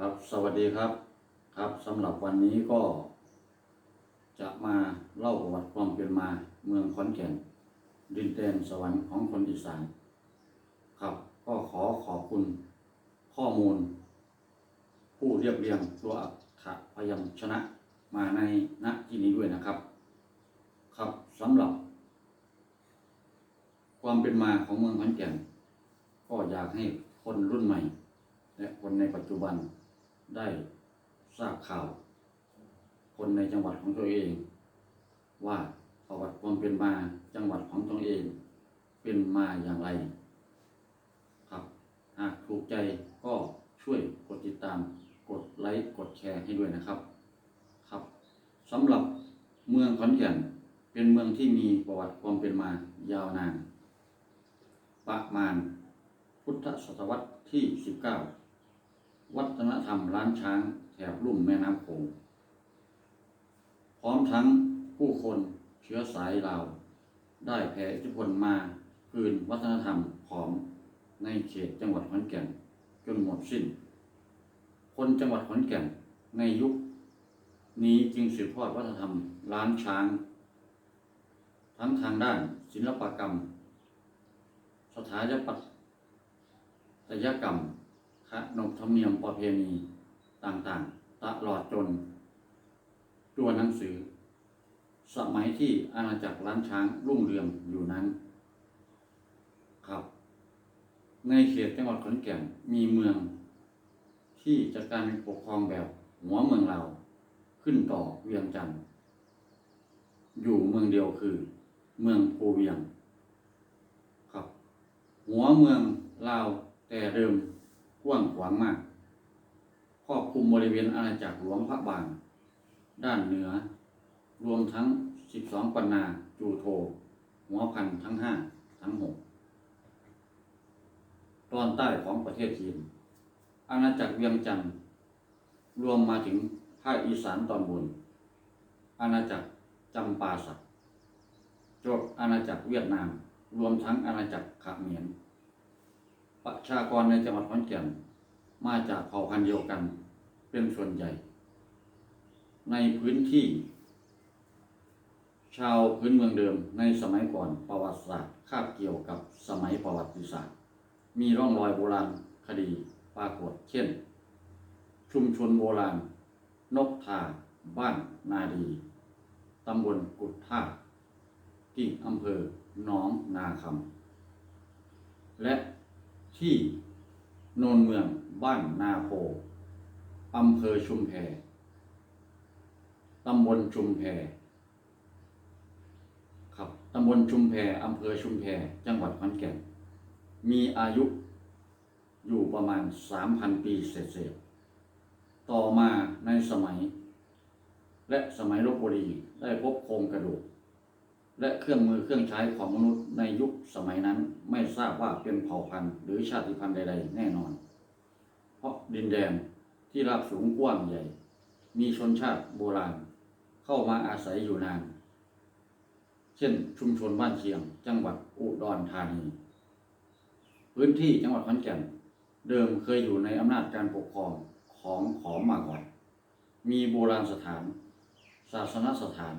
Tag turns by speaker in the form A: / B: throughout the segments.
A: ครับสวัสดีครับครับสำหรับวันนี้ก็ จะมาเล่าประวัติความเป็นมาเมืองขอนแก่น ดินแดนสวรรค์ของคนอีสานครับก็ขอขอบคุณข้อมูล ผู้เรียบเรียงตัวอักขระพยัญชนะมาในณที่นี้ด้วยนะครับ ครับสำหรับ ความเป็นมาของเมืองขอนแก่น ก็อยากให้คนรุ่นใหม่ และคนในปัจจุบัน ได้ทราบข่าว คนในจังหวัดของตัวเอง ว่าประวัติความเป็นมาจังหวัดของตัวเอง เป็นมาอย่างไร ครับ หากถูกใจก็ช่วยกดติดตาม กดไลค์กดแชร์ให้ด้วยนะครับครับสำหรับเมืองขอนแก่นเป็นเมืองที่มีประวัติความเป็นมายาวนาน ประมาณพุทธศตวรรษที่ 19 วัฒนธรรมล้านช้างแถบลุ่มแม่น้ำโขงพร้อมทั้งผู้คนเชื้อสายลาว ได้แผ่อิทธิพลมาคืนวัฒนธรรมของในเขตจังหวัดขอนแก่นจนหมดสิ้น คนจังหวัดขอนแก่นในยุค นี้จึงสืบทอดวัฒนธรรมล้านช้าง ทั้งทางด้านศิลปกรรม สถาปัตยกรรม ขนบธรรมเนียมประเพณีต่างๆ ตลอดจน ตัวหนังสือ สมัยที่อาณาจักรล้านช้างรุ่งเรืองอยู่นั้น ครับ ในเขตจังหวัดขอนแก่นมีเมือง ที่จัดการปกครองแบบหัวเมืองเราขึ้นต่อเวียงจันทร์อยู่เมืองเดียวคือ เมืองโพเวียง ครับ หัวเมืองลาวแต่เดิม กว้างขวางมากครอบคลุมบริเวณอาณาจักรหลวงพระบาง ด้านเหนือ รวมทั้ง 12 ปันนาจูโท หัวพันทั้ง 5 ทั้ง 6 ตอนใต้ของประเทศจีน อาณาจักรเวียงจันทร์รวมมาถึงภาคอีสานตอนบน อาณาจักรจำปาสักจบอาณาจักรเวียดนาม รวมทั้งอาณาจักรขะเมียนประชากรในจังหวัดขอนแก่น มาจากเผ่าพันธุ์เดียวกัน เป็นส่วนใหญ่ ในพื้นที่ ชาวพื้นเมืองเดิมในสมัยก่อนประวัติศาสตร์คาบเกี่ยวกับสมัยประวัติศาสตร์ มีร่องรอยโบราณคดีปรากฏเช่น ชุมชนโบราณ นกทาบ้านนาดี ตำบลกุดท่าที่อำเภอหนองนาคำและที่โนนเมือง บ้านนาโพอำเภอชุมแพตำบลชุมแพครับตำบลชุมแพอำเภอชุมแพจังหวัดขอนแก่น มีอายุอยู่ประมาณ 3,000 ปีเศษๆต่อมาในสมัย และสมัยลบบุรีได้พบโครงกระดูก และเครื่องมือเครื่องใช้ของมนุษย์ในยุคสมัยนั้นไม่ทราบว่าเป็นเผ่าพันธุ์หรือชาติพันธุ์ใดๆ แน่นอน ราะดินแดนที่ราบสูงกว้างใหญ่ มีชนชาติโบราณ เข้ามาอาศัยอยู่นาน เช่นชุมชนบ้านเชียง จังหวัดอุดรธานี พื้นที่จังหวัดขอนแก่น เดิมเคยอยู่ในอำนาจการปกครองของขอมมาก่อน มีโบราณสถาน ศาสนสถาน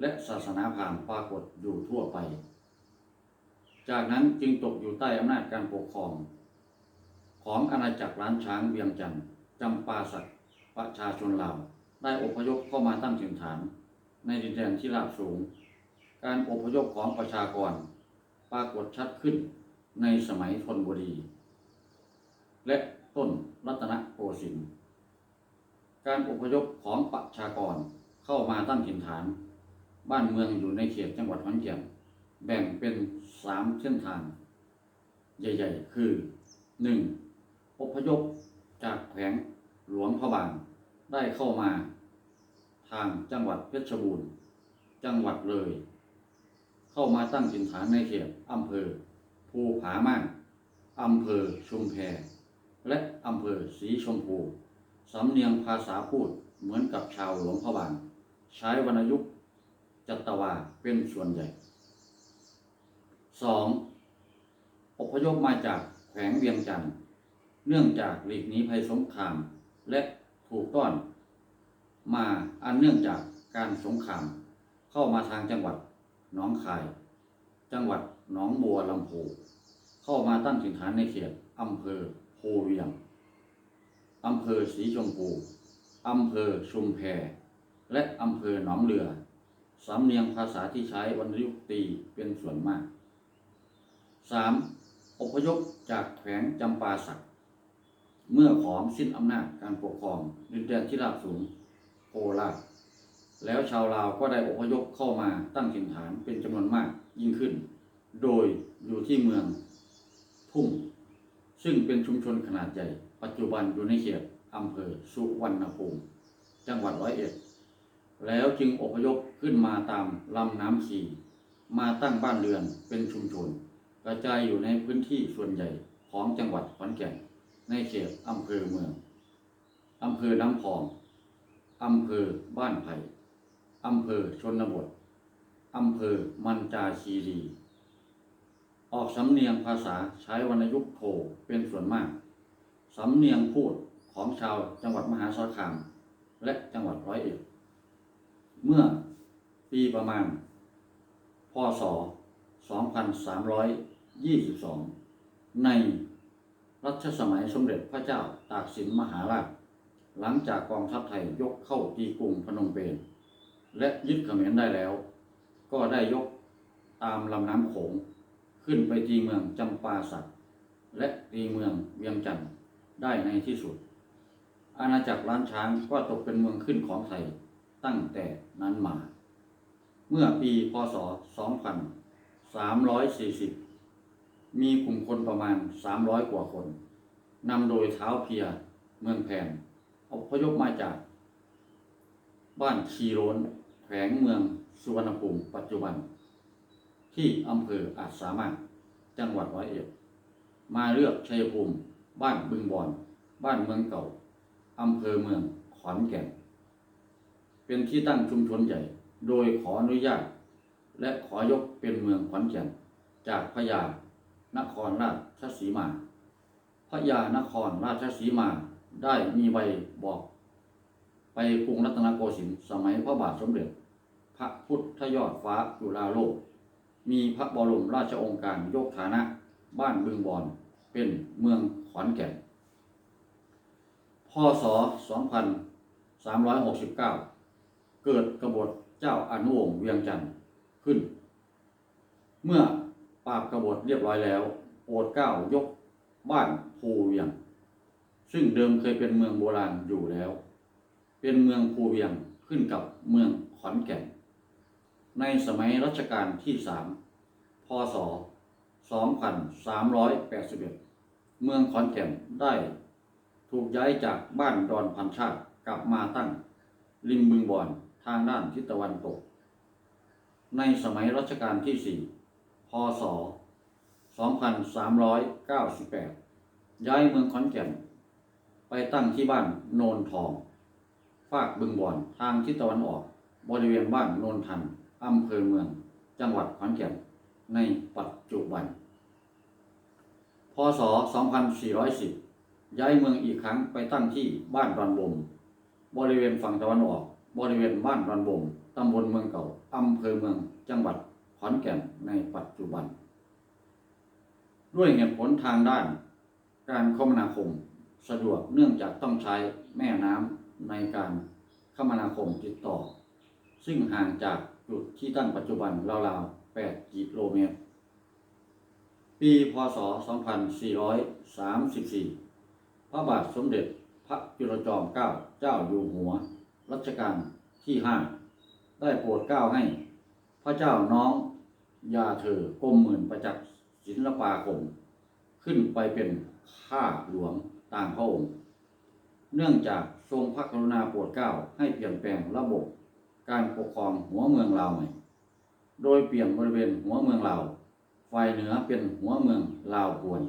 A: และศาสนาพราหมณ์ปรากฏอยู่ทั่วไป จากนั้นจึงตกอยู่ใต้อำนาจการปกครอง ของอาณาจักรล้านช้างเวียงจันทร์จำปาสักประชาชนลาวได้อพยพเข้ามาตั้งถิ่นฐาน ในดินแดนที่ราบสูง การอพยพของประชากร ปรากฏชัดขึ้นในสมัยธนบุรี และต้นรัตนโกสินทร์การอพยพของประชากรเข้ามาตั้งถิ่นฐาน บ้านเมืองอยู่ในเขตจังหวัดขอนแก่นแบ่งเป็นสามเส้นทาง ใหญ่ ๆ คือ 1. อ พยพจากแขวงหลวงพระบาง ได้เข้ามา ทางจังหวัดเพชรบูรณ์ จังหวัดเลย เข้ามาตั้งถิ่นฐานในเขตอำเภอ ภูผาม่านอำเภอชุมแพและอำเภอสีชมพู สำเนียงภาษาพูดเหมือนกับชาวหลวงพระบาง ใช้วรรณยุกต์จัตวาเป็นส่วนใหญ่ 2. อพยพมาจากแขวงเวียงจันทร์ เนื่องจากหลีกหนีภัยสงคราม และถูกต้อน มาอันเนื่องจากการสงคราม เข้ามาทางจังหวัดหนองคาย จังหวัดหนองบัวลำพูเข้ามาตั้งถิ่นฐานในเขตอำเภอโพเวียงอำเภอสีชมพูอำเภอชุมแพและอำเภอหนองเรือ สำเนียงภาษาที่ใช้วรรณยุกต์ตีเป็นส่วนมาก 3. อพยพจากแขวงจำปาสัก เมื่อขอมสิ้นอำนาจการปกครองดินแดนที่ราบสูงโคราชแล้วชาวลาวก็ได้อพยพเข้ามาตั้งถิ่นฐานเป็นจำนวนมากยิ่งขึ้น โดยอยู่ที่เมืองทุ่ง ซึ่งเป็นชุมชนขนาดใหญ่ ปัจจุบันอยู่ในเขตอำเภอสุวรรณภูมิจังหวัดร้อยเอ็ด แล้วจึงอพยพขึ้นมาตามลำน้ำขีมาตั้งบ้านเรือนเป็นชุมชน กระจายอยู่ในพื้นที่ส่วนใหญ่ของจังหวัดขอนแก่น ในเขตอำเภอเมืองอำเภอน้ำพองอำเภอบ้านไผ่อำเภอชนบทอำเภอมันจาคีรี ออกสำเนียงภาษาใช้วรรณยุกต์โทเป็นส่วนมาก สำเนียงพูดของชาวจังหวัดมหาสารคาม และจังหวัดร้อยเอ็ด เมื่อปีประมาณ พศ 2322 ใน รัชสมัยสมเด็จพระเจ้าตากสินมหาราช หลังจากกองทัพไทยยกเข้าตีกรุงพนมเปญและยึดเขมรได้แล้ว ก็ได้ยกตามลำน้ำโขง ขึ้นไปตีเมืองจำปาสักและตีเมืองเวียงจันทร์ได้ในที่สุด อาณาจักรล้านช้างก็ตกเป็นเมืองขึ้นของไทยตั้งแต่นั้นมา เมื่อปีพศ 2340 มีกลุ่มคนประมาณ 300 กว่าคนนำโดยเท้าเพียเมืองแผนอพยพมาจาก บ้านชีโรนแขวงเมืองสุวรรณภูมิปัจจุบัน ที่อำเภออาจสามารถจังหวัดร้อยเอ็ดมาเลือกชัยภูมิ บ้านบึงบอน บ้านเมืองเก่าอำเภอเมืองขอนแก่น เป็นที่ตั้งชุมชนใหญ่ โดยขออนุญาต และขอยกเป็นเมืองขอนแก่น จากพญา นครราชสีมาพญานครราชสีมาได้มีใบบอก ไปกรุงรัตนโกสินทร์สมัยพระบาทสมเด็จ พระพุทธยอดฟ้าจุฬาโลก มีพระบรมราชองค์การยกฐานะบ้านบึงบอนเป็นเมืองขอนแก่น พศ 2369 เกิดกบฏเจ้าอนุวงศ์เวียงจันทร์ขึ้น เมื่อ ปราบกบฏเรียบร้อยแล้วโปรดเก้ายกบ้านภูเวียง ซึ่งเดิมเคยเป็นเมืองโบราณอยู่แล้ว เป็นเมืองภูเวียงขึ้นกับเมืองขอนแก่น ในสมัยรัชกาลที่สามพศ 2381 เมืองขอนแก่นได้ ถูกย้ายจากบ้านดอนพันชาติกลับมาตั้ง ริมบึงบอนทางด้านทิศตะวันตก ในสมัยรัชกาลที่สี่ ศ 2398 ย้ายเมืองขอนแก่น ไปตั้งที่บ้านโนนทอง ฝากบึงบอนทางทิศตะวันออก บริเวณบ้านโนนทันอำเภอเมือง จังหวัดขอนแก่น ในปัจจุบัน พศ 2410 ย้ายเมืองอีกครั้งไปตั้งที่บ้านดอนบม บริเวณฝั่งตะวันออก บริเวณบ้านดอนบมตำบลเมืองเก่าอำเภอเมือง จังหวัด อนแก่นในปัจจุบัน ด้วยเหตุผลทางด้าน การคมนาคมสะดวกเนื่องจากต้องใช้แม่น้ำในการคมนาคมติดต่อ ซึ่งห่างจากจุดที่ตั้งปัจจุบันราวๆ 8 กิโลเมตร ปีพศ 2434 พระบาทสมเด็จพระจุลจอมเกล้าเจ้าอยู่หัว รัชกาลที่ 5 ได้โปรดเกล้าให้ พระเจ้าน้อง ยาเธอกรมหมื่นประจักษ์ศิลปาคมขึ้นไปเป็นข้าหลวงต่างพระองค์ เนื่องจากทรงพระกรุณาโปรดเกล้าให้เปลี่ยนแปลงระบบการปกครองหัวเมืองลาวใหม่ โดยเปลี่ยนบริเวณหัวเมืองลาวฝ่ายเหนือเป็นหัวเมืองลาวพวน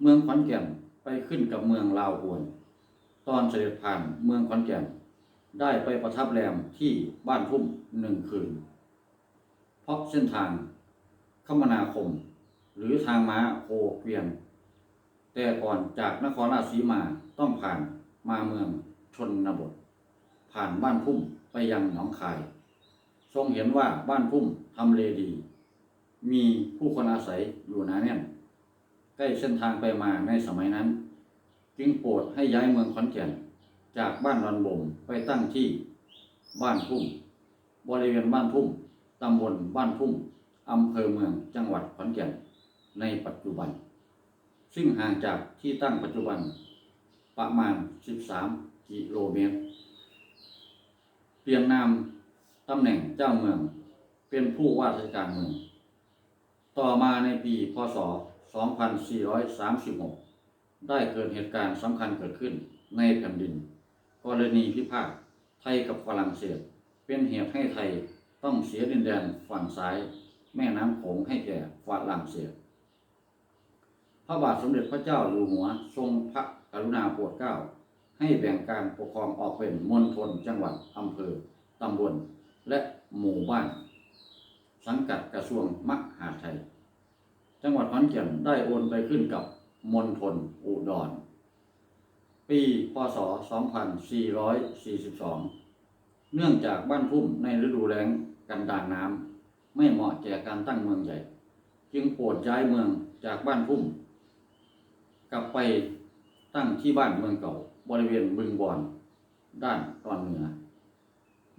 A: เมืองขอนแก่นไปขึ้นกับเมืองลาวพวน ตอนเสด็จผ่านเมืองขอนแก่น ได้ไปประทับแรมที่บ้านทุ่มหนึ่งคืน เพราะเส้นทาง คมนาคม หรือทางม้าโคเกวียน แต่ก่อนจากนครราชสีมาต้องผ่านมาเมืองชนบท ผ่านบ้านพุ่มไปยังหนองคาย ทรงเห็นว่าบ้านพุ่มทำเลดี มีผู้คนอาศัยอยู่หนาแน่นใกล้เส้นทางไปมาในสมัยนั้น จึงโปรดให้ย้ายเมืองขอนแก่นจากบ้านรันบ่มไปตั้งที่บ้านพุ่ม บริเวณบ้านพุ่ม ตำบลบ้านพุ่มอำเภอเมืองจังหวัดขอนแก่นในปัจจุบัน ซึ่งห่างจากที่ตั้งปัจจุบันประมาณ 13 กิโลเมตร เปลี่ยนนามตำแหน่งเจ้าเมืองเป็นผู้ว่าราชการเมือง ต่อมาในปีพศ 2436 ได้เกิดเหตุการณ์สำคัญเกิดขึ้นในแผ่นดิน กรณีพิพาทไทยกับฝรั่งเศส เป็นเหตุให้ไทย ต้องเสียดินแดนฝั่งซ้าย แม่น้ำโขงให้แก่ฝรั่งเศสพระบาทสมเด็จพระเจ้าอยู่หัวทรงพระกรุณาโปรดเกล้า ให้แบ่งการปกครองออกเป็นมณฑลจังหวัดอำเภอตำบลและหมู่บ้าน สังกัดกระทรวงมหาดไทย จังหวัดขอนแก่นได้โอนไปขึ้นกับมณฑลอุดร ปีพศ 2442 เนื่องจากบ้านพุ่มในฤดูแล้ง กันดารน้ำไม่เหมาะแก่การตั้งเมืองใหญ่ จึงโปรดย้ายเมืองจากบ้านพุ่ม กลับไปตั้งที่บ้านเมืองเก่า บริเวณบึงบอน ด้านตอนเหนือ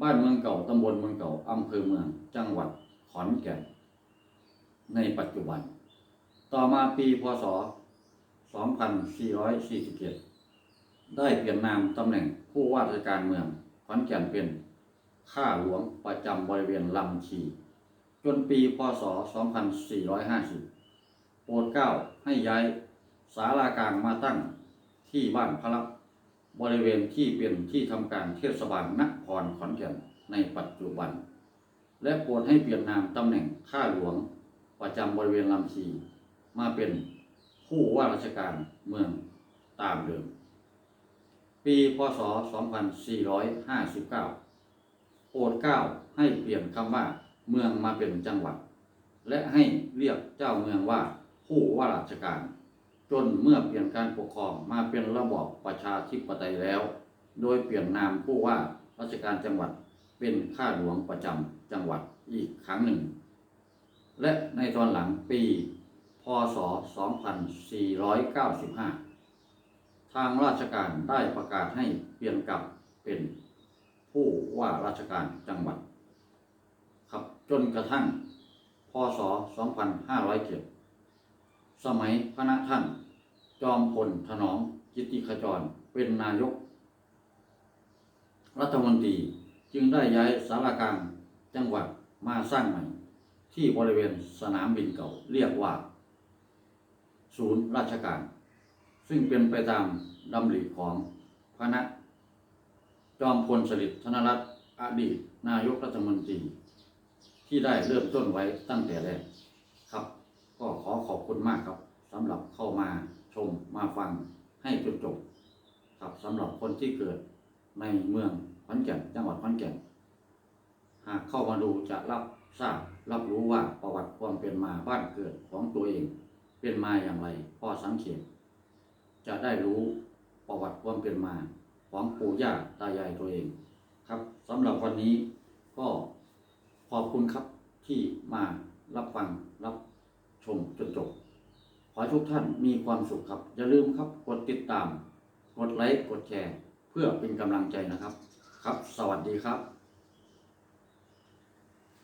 A: บ้านเมืองเก่าตำบลเมืองเก่าอำเภอเมืองจังหวัดขอนแก่น ในปัจจุบัน ต่อมาปีพศ 2447 ได้เปลี่ยนนามตำแหน่งผู้ว่าราชการเมืองขอนแก่นเป็น ข้าหลวงประจำบริเวณลำชี จนปีพศ 2450 โปรดเกล้าให้ย้ายศาลากลางมาตั้งที่บ้านพระลับบริเวณที่เป็นที่ทำการเทศบาลนครขอนแก่นในปัจจุบัน และโปรดให้เปลี่ยนนามตำแหน่งข้าหลวงประจำบริเวณลำชีมาเป็นผู้ว่าราชการเมืองตามเดิม ปี พศ 2459 โปรดเก้าให้เปลี่ยนคำว่าเมืองมาเป็นจังหวัด และให้เรียกเจ้าเมืองว่าผู้ว่าราชการ จนเมื่อเปลี่ยนการปกครองมาเป็นระบอบประชาธิปไตยแล้ว โดยเปลี่ยนนามผู้ว่าราชการจังหวัดเป็นข้าหลวงประจำจังหวัดอีกครั้งหนึ่ง และในตอนหลังปี พศ 2495 ทางราชการได้ประกาศให้เปลี่ยนกลับเป็น ว่าราชการจังหวัด ครับจนกระทั่ง พศ 2507 สมัยพระนะท่าน จอมพลถนอมกิติขจรเป็นนายก รัฐมนตรีจึงได้ย้ายสารกลางจังหวัดมาสร้างใหม่ ที่บริเวณสนามบินเก่าเรียกว่า ศูนย์ราชการ ซึ่งเป็นไปตามดำริของพระนะจอมพลสฤษดิ์ธนรัตน์ อดีตนายกรัฐมนตรี ที่ได้เริ่มต้นไว้ตั้งแต่แรกครับ ก็ขอขอบคุณมากครับสำหรับเข้ามาชมมาฟังให้จนจบครับสำหรับคนที่เกิดในเมืองขอนแก่นจังหวัดขอนแก่นหากเข้ามาดูจะรับทราบรับรู้ว่าประวัติความเป็นมาบ้านเกิดของตัวเอง เป็นมาอย่างไรพอสังเกตจะได้รู้ประวัติความเป็นมาของปู่ย่าตายายตัวเอง ครับสำหรับวันนี้ก็ขอบคุณครับที่มารับฟังรับชมจนจบ ขอทุกท่านมีความสุขครับ อย่าลืมครับกดติดตาม กดไลค์ กดแชร์ เพื่อเป็นกำลังใจนะครับ ครับ สวัสดีครับ